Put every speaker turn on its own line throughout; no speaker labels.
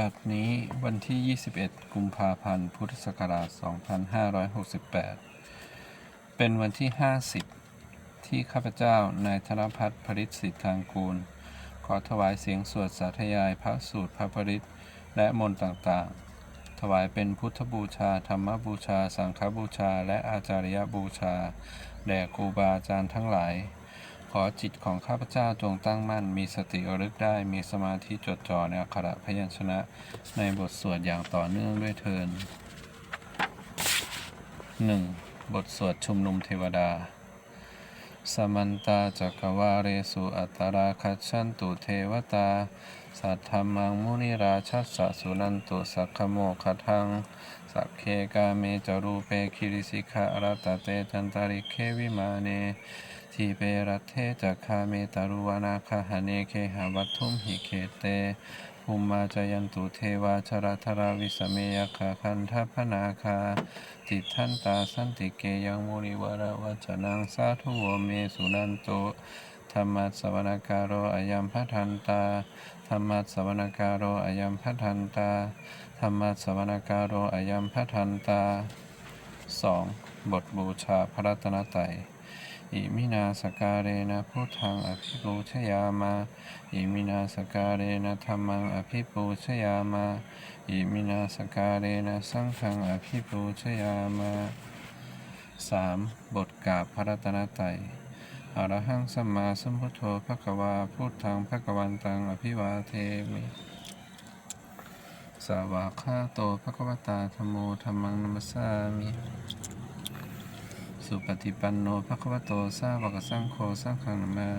บัดนี้วันที่ 21 กุมภาพันธ์ พุทธศักราช 2568 เป็นวันที่ 50 ที่ข้าพเจ้า นายธนพัฒน์ผริตสิทธางกูล ขอถวายเสียงสวดสาธยายพระสูตรพระปริตและมนต์ต่างๆ ถวายเป็นพุทธบูชา ธรรมบูชา สังฆบูชา และอาจาริยบูชา แด่ครูบาอาจารย์ทั้งหลาย ขอจิตของข้าพเจ้าจงตั้งมั่น มีสติระลึกได้ มีสมาธิจดจ่อในอักขระพยัญชนะ ในบทสวดอย่างต่อเนื่องด้วยเทิน 1. บทสวดชุมนุมเทวดา สมันตาจักวาเรสุอัตตราคัจฉันตุเทวตา สัทธรรมังมุนิราชัสสะสุนันตุสักขโมคทังสักเคกาเมจรูเปคิริสิกะรัตตเตจันตาริเควิมาเน ทีเปรัตเทจักคาเมตารุวนาคหเนเคหาวัตถุมหิเคเตภูมิมาจายันตุเทวาชรธราวิสเมยคาคันทัพนาคา ติทันตาสันติเกยังมุนิวรวัจนังสาธุโวเมสุนันโตธรรมัสวนการโรอายัมพัทันตาธรรมัสวนการโรอายัมพัทันตาธรรมัสวนการโรอายัมพัทันตา 2. บทบูชาพระรัตนตรัย อิมินาสการเรนะพุทธังอภิปูชยามา อิมินาสการเรนะธรรมังอภิปูชยามา อิมินาสการเรนะสังฆังอภิปูชยามา 3. บทกาบพระรัตนตรัยอรหังสัมมาสัมพุทโธภควาพุทธังภควันตังอภิวาเทมิสาวาคาโตภควตาธรรมโมธรรมังนัมสามิ สุปฏิปันโนภควโตสาวกสังโฆสังฆังนามา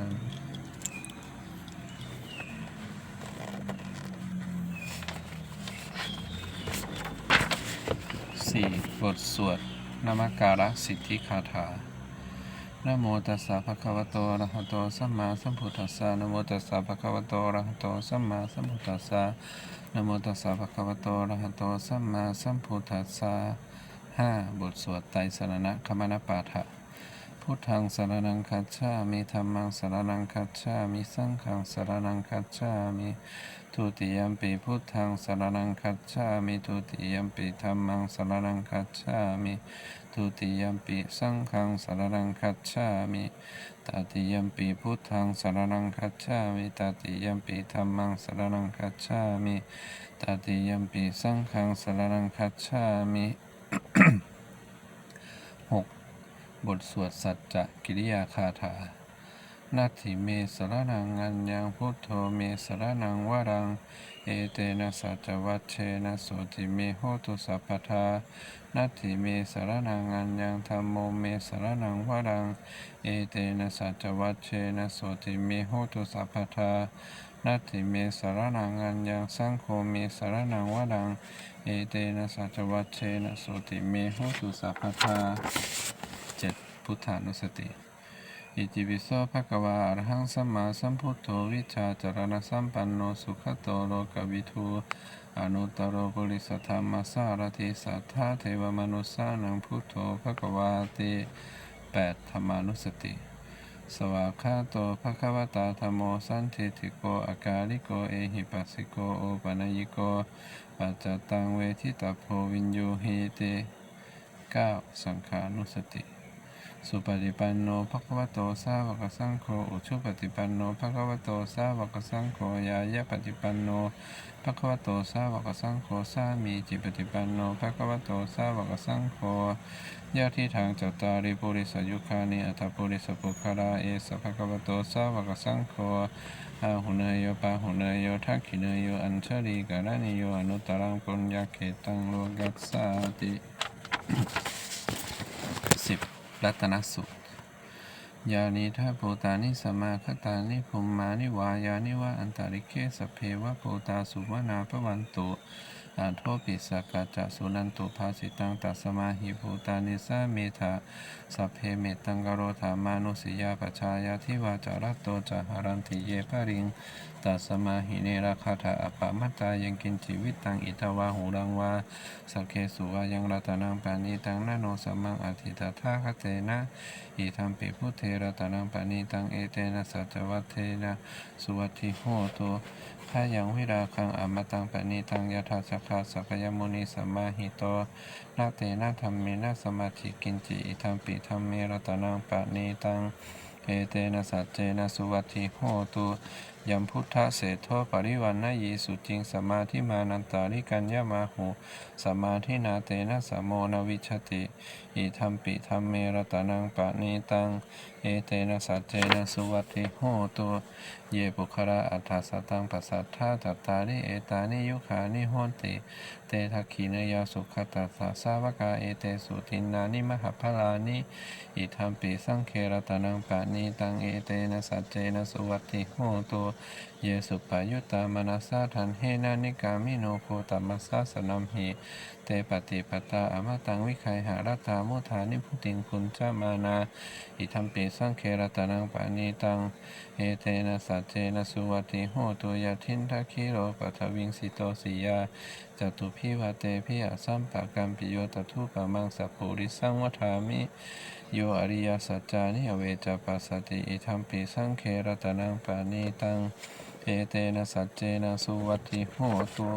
สี่บทสวดนามการะสิทธิคาถานะโมตัสสะภะคะวะโตอะระหะโตสัมมาสัมพุทธัสสะนะโมตัสสะภะคะวะโตอะระหะโตสัมมาสัมพุทธัสสะนะโมตัสสะภะคะวะโตอะระหะโตสัมมาสัมพุทธัสสะ ห้าบทสวดไตรสรณะคมนปาฐะพุทธังสรณังคัจฉามิธัมมังสรณังคัจฉามิสังฆังสรณังคัจฉามิทุติยมปิพุทธังสรณังคัจฉามิทุติยมปิธัมมังสรณังคัจฉามิทุติยมปิสังฆังสรณังคัจฉามิตติยมปิพุทธังสรณังคัจฉามิตติยมปิธัมมังสรณังคัจฉามิตติยมปิสังฆังสรณังคัจฉามิ หกบทสวดสัจจะกิริยาคาถานาทิเมสรนังอัญญังพุทโธเมสรนังวรัง เอเตนะสัจวัชเชนะโสติเมโหตุสัพพทานาทิเมสรนังอัญญังธรรมโมเมสรนังวรัง เอเตนะสัจวัชเชนะโสติเมโหตุสัพพทานาทิเมสรนังอัญญังสังโฆเมสรนังวรัง เอเตนะสัจวัชเชนะโสติเมโหตุสัพพทาเจ็ดพุทธานุสติอิติปิโสภะคะวาอรหังสัมมาสัมพุทโธวิชาจารณสัมปันโนสุขโตโลกวิทูอนุตตรปุริสธรรมสารติสัทธาเทวมนุสสานังพุทโธภะคะวาติแปดธรรมานุสติ สวากขาโตภะคะวตาธโมสันทิติโกอากาลิโกเอหิปัสสิโกโอปะนยิโกปัจจตังเวทิตาโพวินยูหิติเก้าสังขานุสติ สุปฏิปันโนภควโตสาวกสังโฆอุชุปฏิปันโนภควโตสาวกสังโฆยายะปฏิปันโนภควโตสาวกสังโฆสามีจิปฏิปันโนภควโตสาวกสังโฆยะที่ทางจตาริปุริสยุคานิอัตถปุริสปุคาราเอสภควโตสาวกสังโฆอาหุเนยโยปาหุเนยโยทักขิเนยโยอัญชลีกาลนิโยอนุตตรังปุญญาเขตังโลกัสสาติสิ รัตนสูตรยานิทัพโพตานิสมมาคตานิภุมมานิวายานิวะอันตาริเคสเพวะโพตาสุวนาพวันตุ อาโทปิสกกัจจะสุนันตุภาสิตังตัสมาหิภูตานิสาเมธาสัพเพเมตังกโรธามานุสิยาปชายาทิวาจารัตโตจหารันติเยภริงตัสมาหิเนราคาถาอปามัตตายังกินชีวิตตังอิทวาหูรังวาสักเคสุวายังรัตนังปานีตังนาโนสัมมังอธิตถาคเตนะอิทัมปิพุเทรัตนังปานีตังเอเตนะสัจวัตเทนะสุวัติโหตุ ถ้ายังวิราคังอมตังปณีตังยถาสกขาสักยมุนีสัมมาหิโตนาเตนาธรรมเมนาสมาธิกินจิอิทัมปิธรรมเมรตนังปณีตังเอเตนะสัจเจนะสุวัตถิโหตุ ยัมพุทธะเศรษโทปริวันนยีสุจิงสมาธิมานันตาริกัญญามาหุสมาธินาเตนะสมโมนวิชติอิทัมปิธรรมเมรตานังปณิตัง เอเตนะสัจเจนะสุวัติโหตุเยปุคระอัฏฐสตังปัสสัทธาจัตตาริเอตานิยุขานิโหนติ เตทักขีนยาสุขตัสสะสาวกาเอเตสุตินนานิมหพลานิอิทัมปิสังเครตานังปะนีตังเอเตนะสัจเจนะสุวัติโหตุ Senhor. เยสุปายุตามนัสสะทันเฮนานิกามิโนโคตัมัสสะสนัมหิเตปฏิปตาอมตังวิคัยหารตามุธานิพุติงคุณจามานา อิทัมปิสังเครตนังปะนีตังเอเตนะสัจเจนะสุวัติโหตุยะทินทักขิโรปัทวิงสิโตสิยาจตุพิวาเตพิยสัมปะกัมปิโยตทุปะมังสัพพุริสังวทามิโยอริยสัจจานิเวจปัสสติอิทัมปิสังเครตนังปานิตัง เอเตนะสัจเจนะสุวัติโหตุ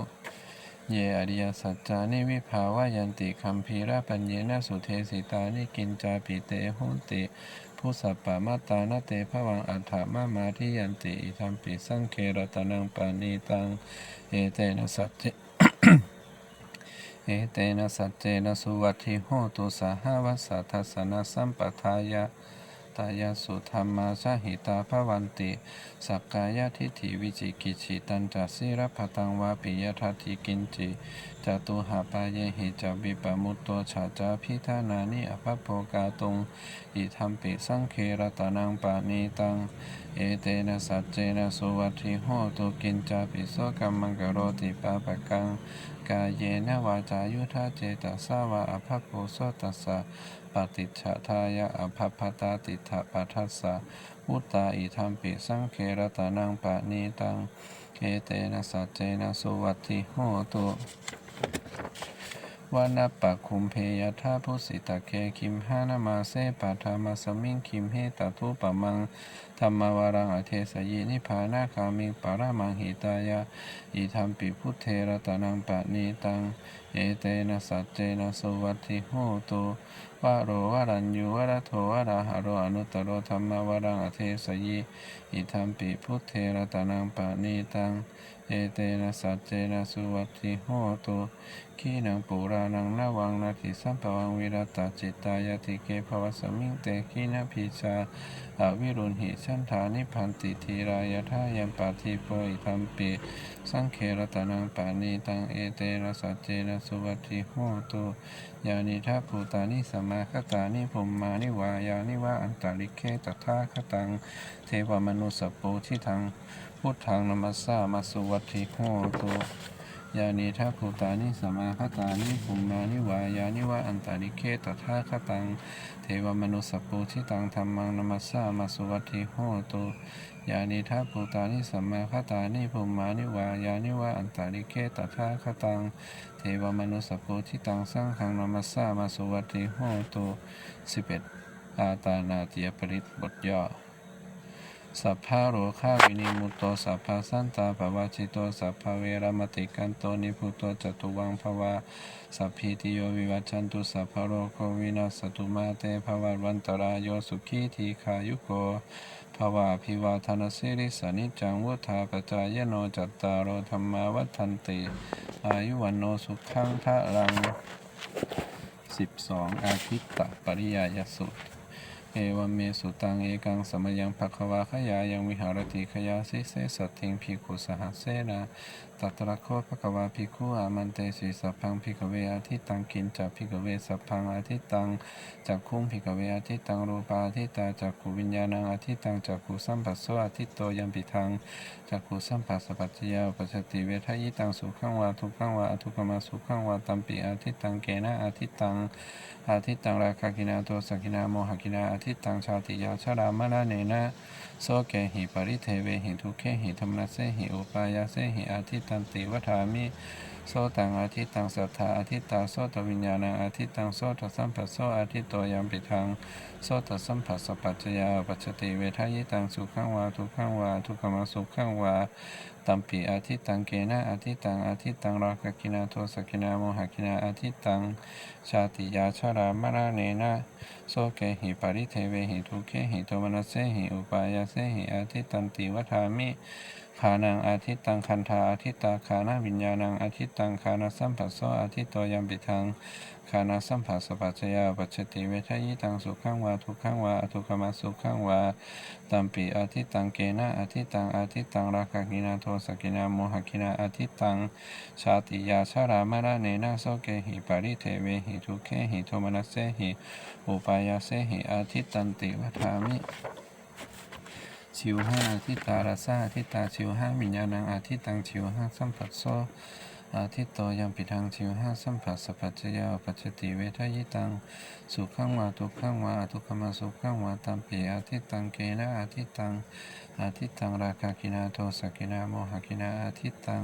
เยอริยสัจจานิวิภาวายันติคัมภีระปัญเยนะสุเทสิตานิกินจาปิเตหุติผู้สัพปะมาตานาเตภวังอัฏฐมามาทิยันติอิทัมปิสังเครตนังปานีตังเอเตนะสัจเจเอเตนะสัจเจนะสุวัติโหตุสาหวัสสัทธัสสนะสัมปทายะ ตายาสุธรรมาสหิตาภวันติ สักกายทิฏฐิวิจิกิจิตันจัสิรพตังวาปิยทัติกินจิจตุหาปายเหิจาวิปมุตโตฉาจาพิธานานิอภพโภกาตุงอิทัมปิสังเครตานังปานีตัง เอเตนะสัจเจนะสุวัตถิโหตุกินจาปิโสกัมมังกโรติปาปะกัง กายเยนะวาจายุทธาเจตสาวะอภัพโพโสตัสสะปฏิจฉทายะอภัพพตาติถะปัทัสสะอุตตาอิธรรมปิสังเครตานังปะนีตังเคเตนะสัจเจนะสุวัติโหตุ วานาปะคุมเพยทาพุสิตะเคคิมหานามาเซปัทามสมิงคิมเฮตทุปะมังธรรมวารังอเทสยินิพานาคามิงปารามังหิตายะอิทัมปิพุทเทระตนังปะนีตัง เอเตนะสัจเจนะสุวัตถิโหตุวะโรวะรัญญูวะระโทวะระหะโรอนุตตโรธรรมวารังอเทสยิอิทัมปิพุทเทระตนังปะนีตัง เอเตนะสัจเจนะสุวัติโหตุขีนังปุรานังนาวังนาทิสัมปวังวิรัตตจิตตายาติเกภวสมิงเตขีนพิชาอวิรุณหิชันธานิพันติทีรายทายัมปาทิโพอิทัมปิสังเครตนังปานีตังเอเตนะสัจเจนะสุวัติโหตุยานิทัพภูตานิสมาคตานิภุมมานิวายานิวาอันตาลิเคตถาคตัง เทวมนุสสปโปทิทัง พุทธังนัมสสามาสุวัติโหตุยานิทัพภูตานิสมมาคตานิภุมานิวายานิวาอันตาลิเคตถาคตัง เทวมนุสสปโปทิตังธรรมังนัมสสามาสุวัติโหตุยานิทัพภูตานิสัมมาคตานิภุมานิวายานิวาอันตาลิเคตถาคตัง เทวมนุสสปโปทิตังสังฆังนัมสสามาสุวัติโหตุสิบเอ็ดอาตานาติยปริตบทย่อ สัพพะโรคาวินิมุตโตสัพพะสันตาภวาจิตโตสัพพะเวรมติกันโตนิพุตโตจตุวังภวาสัพพิติโยวิวัชชันตุสัพพะโรโควินาสตุมาเตภวัตวันตรายโยสุขีทีขายุโกภวาภิวาทนาสิริสนิจังวุธาปจายโนจัตตารโอธรรมาวัฏันติอายุวันโนสุขังทะรังสิบสองอาทิตตปริยายสุตร เอวัมเมสุตังเอกังสมยังภควาขยายังวิหารติขยาสิเสสัตถิงภิกุสหเสนาตัตระโคภะควาภิกุอามันเตสีสัพพังภิกเวอาทิตังกินจักภิกเวสัพพังอาทิตังจักขุงภิกเวอาทิตังรูปาทิตาจักขุวิญญาณังอาทิตังจักขุสัมปัสโสอาทิตโตยัมปิทังจักขุสัมปัสสปัจจยาปัชชติเวทายิตังสุขังวาทุขังวาอทุกมาสุขังวาตัมปิอาทิตังเกนะอาทิตังอาทิตตังราคากินาโตสกินาโมหกินาอาทิตตังชาติยาชรามนาเนนะโซเกหิปริเทเวหิทุเคหิธรรมนาเสหิอุปายาเสหิอาทิตตันติวัฏามิ โสตังอาทิตตังสัทธาอาทิตตาโสตวิญญาณังอาทิตตังโสตสัมปัสโสอาทิตโตยัมปิทังโสตสัมปัสสปัจจยาปัจจติเวทายตังสุขังวาทุขังวาทุกขมสุขังวาตัมปีอาทิตตังเกนะอาทิตตังอาทิตตังราคกินาโทสกินาโมหกินาอาทิตตังชาติยาชรามรณเนนะโสเกหิปริเทเวหิทุเคหิโทมนัสเสหิอุปายาเสหิอาทิตตันติวัฏามิ ขานังอาทิตตังคันธาอาทิตตาขานาวิญญาณังอาทิตตังขานาสัมปัสโสอาทิตโตยัมปิทังขานาสัมปัสสะปัจจยาปัจจติเวทยิตังสุขังวาทุกขังวาอทุกขมาสุขังวาตัมปีอาทิตตังเกนะอาทิตตังอาทิตตังราคากินาโทสกินาโมหกินาอาทิตตังชาติยาชารามรณเนนะโสเกหิปาริเทเวหิทุเคหิโทมนัสเสหิอุปายาเสหิอาทิตตันติวัฏามิ ชิวห้าทิตาราซาทิตาชิวห้าวิญญาณังอาทิตังชิวห้าสัมผัสโซอาทิตโตยัมปิทังชิวห้าสัมผัสสะปัจยาปัจจติเวทยิตังสุขังวาทุกขังวาทุกขมาสุขังวาตัมปีอาทิตังเกนะอาทิตังอาทิตังราคากินาโทสกินาโมหกินาอาทิตัง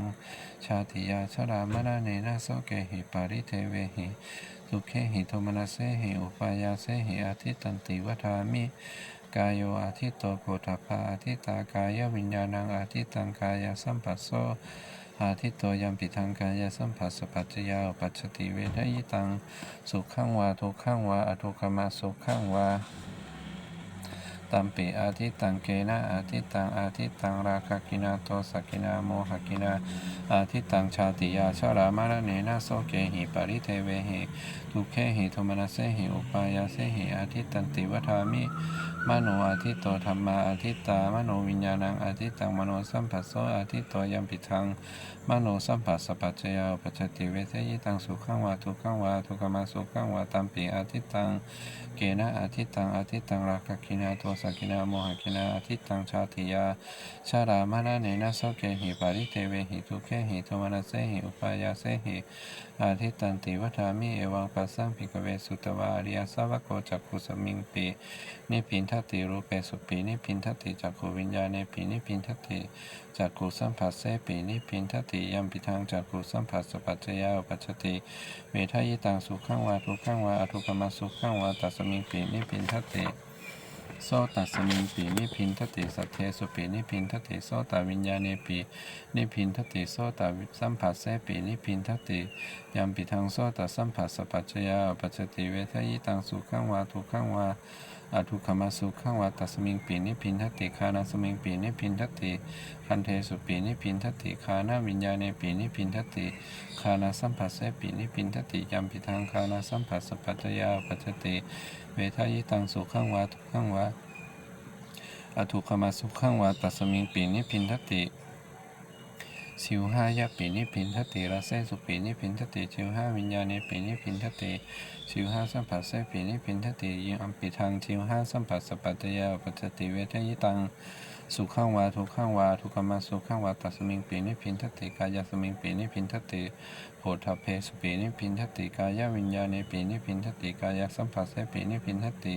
ชาติยาชรามรณเนนะโสเกหิปาริเทเวหิทุเหิโทมนัสเสหิอุปายาเสหิอาทิตันติวัฏามิ กายโยอาทิตโตโพธพาอาทิตตากายวิญญาณังอาทิตตังกายสัมปัสโสอาทิตโตยัมปิทังกายสัมปัสสปัจจยาปัจจติเวทยิตังสุขังวาทุกขังวาอทุกขมาสุขังวาตัมปิอาทิตตังเกนะอาทิตตังอาทิตตังราคากินาโตสกินาโมหกินาอาทิตตังชาติยาชรามารณเนนะโสเกหิปริเทเวหิทุเคหิโทมนัสเสหิอุปายาเสหิอาทิตตันติวัฏามิมโนอาทิตโตธรรมาอาทิตตามโนวิญญาณังอาทิตตังมโนสัมผัสโสอาทิตโตยัมปิทังมโนสัมผัสสปัจจยาปัจจติเวทยิตังสุขังวาทุกขังวาทุกมาสุขังวาตัมปีอาทิตตังเกนะอาทิตตังอาทิตตังราคกินาโทสกินาโมหกินาอาทิตตังชาติยาชารามานะเนนะโสเกหิปาริเทเวหิทุเคหิโทมานัสเสหิอุปายาเสหิ อาทิตตันติวัฏามิเอวังปัสสังภิกเวสุตวาอริยสาวกโกจักขุสมิงปีนิพินทติรูเปสุปีนิพินทติจักขูวิญญาเนปีนิพินทติจักขูสัมผัสเสปีนิพินทติยัมปิทังจักขูสัมผัสสปัจจยาอุปัจจติเวทายตังสุขังวาทุขังวาอทุกขมาสุขังวาตัสมิงปีนิพินทติ โซตัสมิงปีนิพินทติสัทเทสุปีนิพินทติโซตวิญญาณเนปีนิพินทติโซตสัมผัสเสปีนิพินทติยัมปิทังโซตสัมผัสสปัจจยาปัจจติเวทยิตังสุขังวาทุกขังวา อาทุกขมาสุขังวาตัสมิงปีนิพินทติคานาสมิงปีนิพินทติคันเทสุปีนิพินทติคานาวิญญาณปีนิพินทติคานาสัมผัสเสปีนิพินทติยัมปิทังคานาสัมผัสสะปัจจยาปัจจติเวทายิตังสุขังวาทุกขังวาอาทุกขมาสุขังวาตัสมิงปีนิพินทติ ชิวห้ายะปีนิพินทติระเซสุปีนิพินทติชิวห้าวิญญาณิปีนิพินทติชิวห้าสัมผัสเสปีนิพินทติยิงอัมปิทังชิวห้าสัมผัสสปัตยาปัจติเวทยิตัง สุขังวาทุกขังวาทุกขมาสุขังวาตัสมิงปีนิพินทติกายสมิงปีนิพินทติโพธเพสปีนิพินทติกายวิญญาณปีนิพินทติกายสัมผัสเสปีนิพินทติ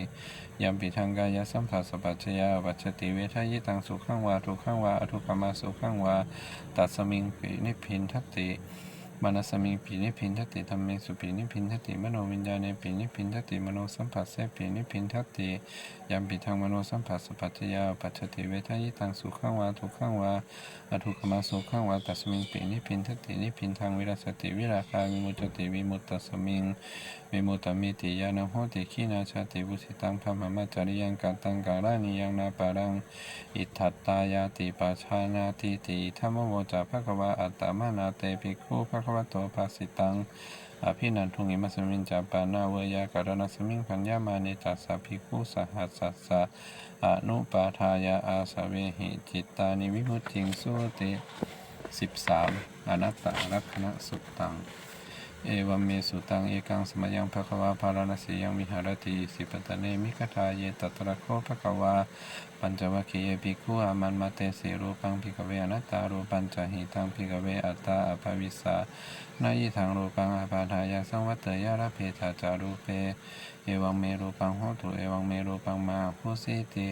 ยัมปิทังกายสัมผัสสปัจจยาปัจติเวทายตังสุขังวาทุกขังวาอทุกขมาสุขังวาตัสมิงปีนิพินทติ มนัสมิงปีนิพินทติธรรมิงสุปีนิพินทติมโนวิญญาณปีนิพินทติมโนสัมผัสเสปีนิพินทติยัมปิทังมโนสัมผัสสะปัจจยาปัจจติเวทยิตังสุขังวาทุกขังวาอทุกขมาสุขังวาตัสมิงปีนิพินทตินิพินทางวิรัสติวิราคาวิมุตติวิมุตตัสมิงวิมุตตมิติยานังโหติขีนาชาติบุสิตังพมมัจจริยังกัตตังการานิยังนาปารังอิทัตตายาติปัชานาติติธรรมโมจาภควาอัตตมานาเตภิกขุภควโตภาสิตังอภินันทุงิมัสมิงจาปานาเวยาการณสมิงพัญญามานิตัสสะภิกขุสหัสสะสะอนุปาทายาอาสเวหิจิตตานิวิมุตติงสุติสิบสามอนัตตลักขณะสุตตัง เอวัมเมสุตังเอกังสมยังภควาภารณสียังวิหารติสิปตะเนมิคทาเยตตระโคภควาปัญจวัคคียภิกขุอามันมาเตสีรูปังพิกเวอนัตตารูปัญจหิตังพิกเวอัตตาอภวิสานายิทังรูปังอาปาทายาสังวัตเตยาระเพทาจารูเปเอวังเมรูปังโหตุเอวังเมรูปังมาโหสิติ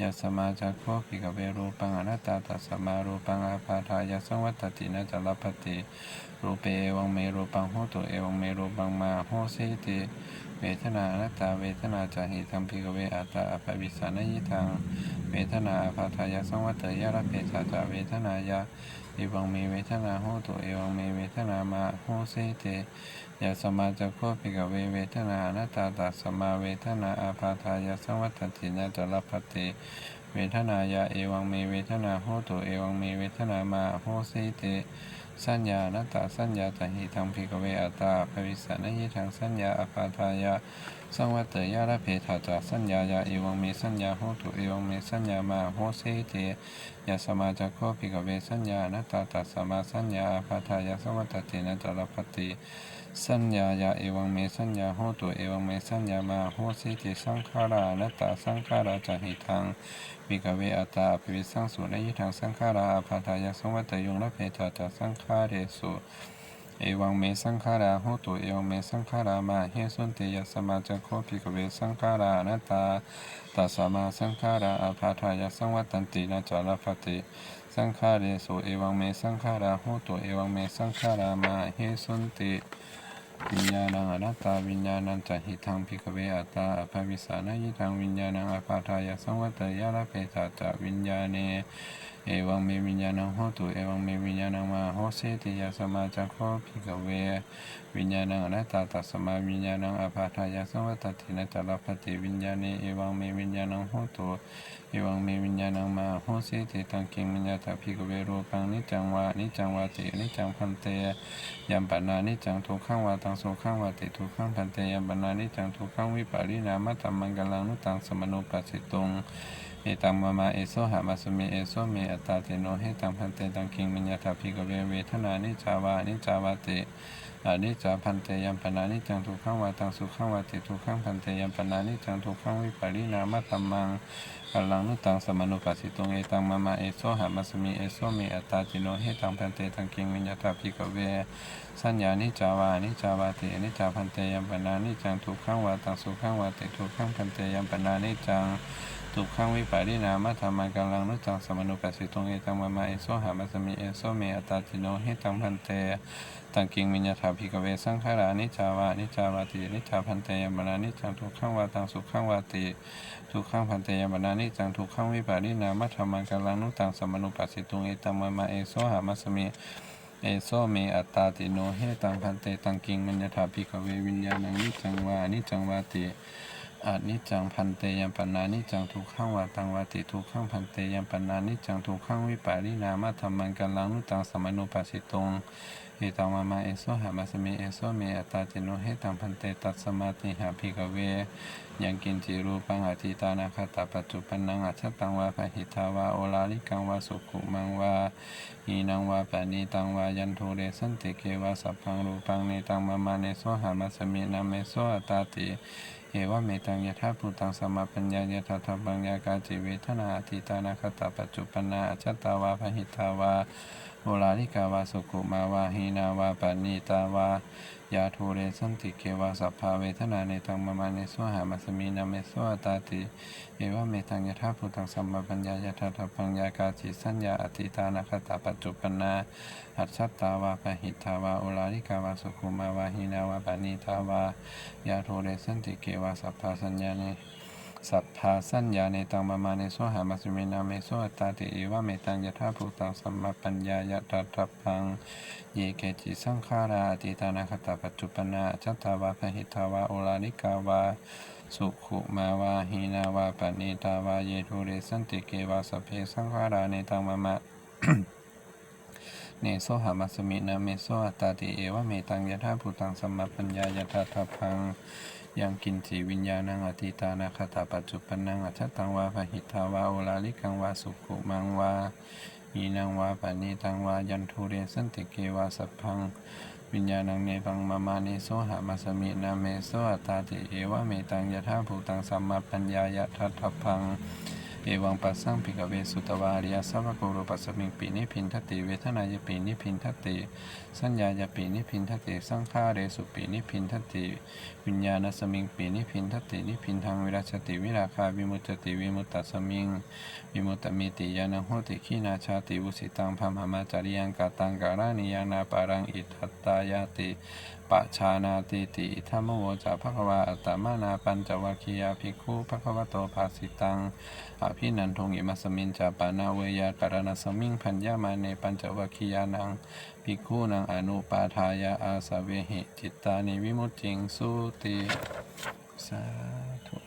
ยัสมาจักโคภิกเวรูปังอนัตตาตัสมารูปังอาปาทายาสังวัตตินะจลปติ รูปเอวังเมรูปังโหตุเอวังเมรูปังมาโหสิติเวทนาอนัตตาเวทนาจาหิทังพิกเวอัตตาอภวิสานยิทังเวทนาอาภาทายาสังวัตเตยะระเพชาจาเวทนายะเอวังเมเวทนาโหตุเอวังเมเวทนามาโหสิติยาสมาจักโคภิกเวเวทนาอนัตตาตัสมาเวทนาอาภาทายาสังวัตตินะจลปติเวทนายะเอวังเมเวทนาโหตุเอวังเมเวทนามาโหสิติ สัญญาณตตาสัญญาตหิทังพิกเวอัตตาภวิสันยิทังสัญญาอปาทายาสังวัตเตยะระเพทาจาสัญญายาเอวังเมสัญญาโหตุเอวังเมสัญญามาโหสิเตยาสมาจักโคภิกเวสัญญาณตตาตัสสมาสัญญาอปาทายาสังวัตตินะจารปติ สัญญายาเอวังเมสัญญาโหตุเอวังเมสัญญามาโหสิเตสังขารานัตตาสังขาราจหิทังวิกเวอัตตาภิวิสังสุนยิทังสังขาราอาภาทายาสังวัตยุงละเพทาจาสังขาเรสุเอวังเมสังขาราโหตุเอวังเมสังขารามาเฮสุนติยสมาจักโคภิกเวสังขารานัตตาตัสมาสังขาราอาภาทายาสังวัตันตินาจารปติสังขาเรสุเอวังเมสังขาราโหตุเอวังเมสังขารามาเฮสุนติ วิญญาณังอนัตตาวิญญาณังจะหิทังพิกเวอัตตาอภวิสานายิทังวิญญาณังอปาทายาสังวัตยาลเพตาจวิญญาเนเอวังเมวิญญาณังโหตุเอวังเมวิญญาณังมาโหเสติยาสมาจักโคพิกเว วิญญาณังอนัตตาตัสสมาวิญญาณังอปาทายาสังวัตตินะจารปติวิญญาเนเอวังเมวิญญาณังโหตุเอวังเมวิญญาณังมาโหเสติตังกิงวิญญาตพิกเวรูปังนิจังวานิจังวาตินิจังพันเตยัมปนานิจังทุกขังวาตังสุขังวาติทุกขังพันเตยัมปนานิจังทุกขังวิปารินามัตตัมมังกลังนุตังสมโนุปัสสิตุงเอตังมามาเอโซหามาสเมเอโซเมอัตตาเตโนเฮตังพันเตตังคิงมิญญาถาภิกเวเวทนานิจาวานิจาวาติ อานิจจาพันเตยัมปนานิจังทุกขังวาตังสุขังวาติทุกขังพันเตยัมปนานิจังทุกขังวิปรินามัตตัมมังกลังนุตังสมโนุปัสสิตุงเอตังมามาเอโซหามาสเมเอโซเมอัตตาเตโนเฮตังพันเตตังคิงมิญญาถาภิกเว สัญญานิจาวานิจาวาติอนิจจาพันเตยัมปนานิจังทุกขังวาตังสุขังวาติทุกขังพันเตยัมปนานิจังทุกขังวิปารินามัทธรรมังกัลังนุจังสมนุปัสสิตงเอตังมามาเอโซหามาสมิเอโซเมอัตตาติโนเฮตังพันเต ตังกิงมิญญาถาภิกเวสังขารานิจาวานิจาวาตินิจาพันเตยมปนานิจังทุกขังวาตังสุขังวาติทุกขังพันเตยมปนานิจังทุกขังวิปารินามัธรรมังกัลังนุตังสมนุปัสสิตุงเอตังมามาเอโซหามาสมิเอโซเมอัตตาติโนเฮตังพันเตตังกิงมัญญาถาภิกเววิญญาณังนิจังวานิจังวาติ อานิจังพันเตยัมปนานิจังทุกขังวาตังวาติทุกขังพันเตยัมปนานิจังทุกขังวิปารินามาธรรมังกัลลังนุตังสมนุปัสสิตงเอตังมามาเอโซหามาสเมเอโซเมอตาติโนเฮตังพันเตตัสมาติหาภิกเวยังกินจิรูปังอธิตานาคตาปัจจุปันนังอัจฉตังวาปะหิทาวาโอลาลิกังวาสุขุมังวาอีนังวาปะนีตังวายันโทเรสันติเกวาสัพพังรูปังเนตังมามาเนโสหามาสมินาเมโสอัตตาติ เอวะเมตังยถาภูตังสมาปัญญายถาทัพปัญญากาจิเวทนาอธิตานาคตาปัจจุปนาอัจตาวาพหิตาวา โอลาลิกาวาสุขุมาวาหีนาวาปะนีตาวายาโทเรสันติเกวาสัพพาเวทนาเนตังมามาเนโสหามาสมินาเมสอัตาติเอวะเมตังยถาภูตังสัมมาปัญญายถาทัพปัญญากาจิสัญญาอธิตานาคตาปัจจุปนาอัจฉตาวาปหิทาวาโอลาลิกาวาสุขุมาวาหินาวาปานีทาวายาโทเรสันติเกวาสัพพาสัญญาเน สัพพาสัญญาเนตังมามาเนโสหามาสมินาเมโสอัตาติเอวะเมตังยถาภูตังสัมมาปัญญายตถาพังเยเกจิสังขาราอธิตานาคตาปัจจุปนาอัจฉตาวาปหิทาวาโอลาลิกาวาสุขุมาวาหีนาวาปณิตาวาเยทุเรสันติเกวาสเพสังขาราเนตังมะมะเนโสหามัสมินาเมโสอัตาติเอวะเมตังยถาภูตังสัมมาปัญญายถาทัพพัง ยังกินสีวิญญาณังอธิตานาคตาปัจจุปนังอัชตังวาพหิตาวาโอลาลิกังวาสุขุมังวาอีนังวาปณีตังวายันทุเรสันติเกวาสัพพังวิญญาณังเนปังมามานิโสหามาสมินาเมโสอัตตาติเอวะเมตังยะธาภูตังสัมมาปัญญายะทัตถพัง เอวังปัสสังภิกเวสุตวาริยสัพพะโกโรปัสสมิงปีนิพินทติเวทนายปีนิพินทติสัญญายปีนิพินทติสังขาเรสุปีนิพินทติวิญญาณสมิงปีนิพินทตินิพินทางวิราชติวิราคาวิมุตติวิมุตตสมิงวิมุตตมิติยานังโหติขีนาชาติวุสิตังพามามาจาริยังกาตังการานิยานาปารังอิทัตตายาติ ปะชานาติติธรรมโวจาภควาอัตมานาปัญจวัคคียาภิกขุภควโตภาสิตังอภินันทงอิมัสมินจาปานาเวยาการณสมิงพัญญามาเนปัญจวัคคียานังภิกขุนังอนุปาทายาอาสเวหิจิตตานิวิมุตติงสุติสาธุ